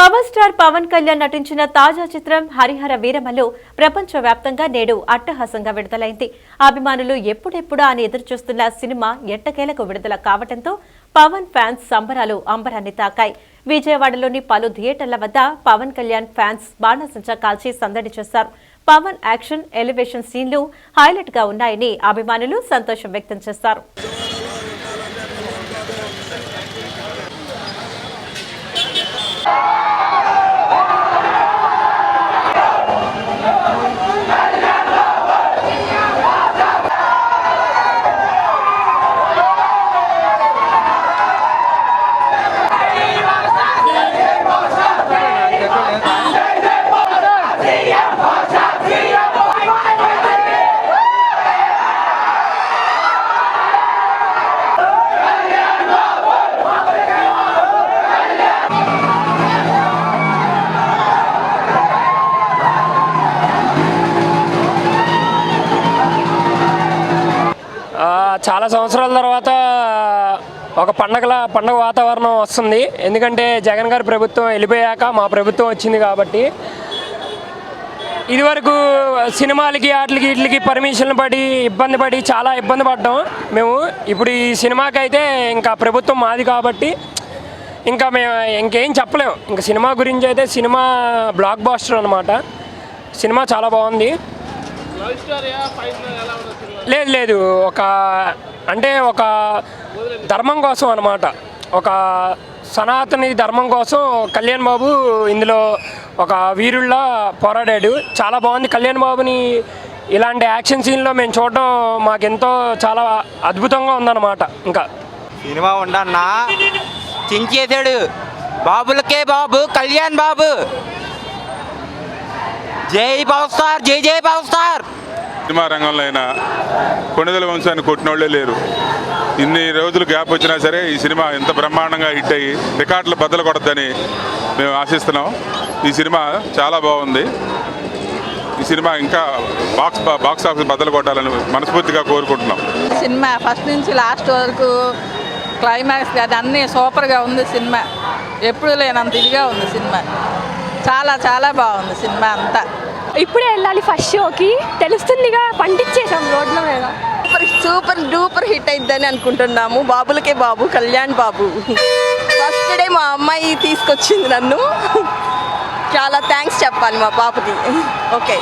Power star Pawan Kalyan నటించిన తాజా చిత్రం హరిహర వీరమలు ప్రపంచ వ్యాప్తంగా నేడు అట్టహాసంగా విడుదలైంది. అభిమానులు ఎప్పుడెప్పుడా అని ఎదురుచూస్తున్న సినిమా ఎట్టకేలకు విడుదల కావడంతో పవన్ ఫ్యాన్స్ సంబరాలు అంబరాన్ని తాకాయి. విజయవాడలోని పలు థియేటర్ల వద్ద పవన్ కళ్యాణ్ ఫ్యాన్స్ బాణసంచా కాల్చి సందడి చేశారు. పవన్ యాక్షన్ ఎలివేషన్ సీన్లు హైలైట్గా ఉన్నాయని అభిమానులు సంతోషం వ్యక్తం చేశారు. చాలా సంవత్సరాల తర్వాత ఒక పండగల పండగ వాతావరణం వస్తుంది. ఎందుకంటే జగన్ గారి ప్రభుత్వం వెళ్ళిపోయాక మా ప్రభుత్వం వచ్చింది కాబట్టి ఇదివరకు సినిమాలకి వాటికి వీటికి పర్మిషన్లు పడి ఇబ్బంది పడి చాలా ఇబ్బంది పడ్డాం మేము. ఇప్పుడు ఈ సినిమాకి అయితే ఇంకా ప్రభుత్వం మాది కాబట్టి ఇంకా మేము ఇంకేం చెప్పలేము ఇంకా సినిమా గురించి అయితే సినిమా బ్లాక్ బాస్టర్ అనమాట సినిమా చాలా బాగుంది. లేదు లేదు. ఒక అంటే ఒక ధర్మం కోసం అనమాట ఒక సనాతని ధర్మం కోసం కళ్యాణ్ బాబు ఇందులో ఒక వీరుల్లా పోరాడాడు. చాలా బాగుంది. కళ్యాణ్ బాబుని ఇలాంటి యాక్షన్ సీన్లో మేము చూడడం మాకెంతో చాలా అద్భుతంగా ఉందన్నమాట. ఇంకా సినిమా ఉండన్నా చించేశాడు. బాబులకే బాబు కళ్యాణ్ బాబు. జై పవర్ స్టార్ జై జై పవర్ స్టార్. సినిమా రంగంలో అయినా కొణిదల వంశాన్ని కొట్టినోళ్ళే లేరు. ఇన్ని రోజులు గ్యాప్ వచ్చినా సరే ఈ సినిమా ఎంత బ్రహ్మాండంగా హిట్ అయ్యి రికార్డులు బద్దలు కొడద్దని మేము ఆశిస్తున్నాం. ఈ సినిమా చాలా బాగుంది. ఈ సినిమా ఇంకా బాక్స్ బాక్స్ ఆఫీస్ బద్దలు కొట్టాలని మనస్ఫూర్తిగా కోరుకుంటున్నాం. సినిమా ఫస్ట్ నుంచి లాస్ట్ వరకు క్లైమాక్స్ అది అన్నీ సూపర్గా ఉంది సినిమా. ఎప్పుడు లేనంత ఇదిగా ఉంది సినిమా. చాలా చాలా బాగుంది సినిమా అంతా. ఇప్పుడే వెళ్ళాలి ఫస్ట్ షోకి తెలుస్తుందిగా పండించేసాం రోడ్ల మీద. సూపర్ సూపర్ డూపర్ హిట్ అయిద్దని అనుకుంటున్నాము. బాబులకే బాబు కళ్యాణ్ బాబు. ఫస్ట్ డే మా అమ్మాయి తీసుకొచ్చింది నన్ను. చాలా థ్యాంక్స్ చెప్పాలి మా పాపకి. ఓకే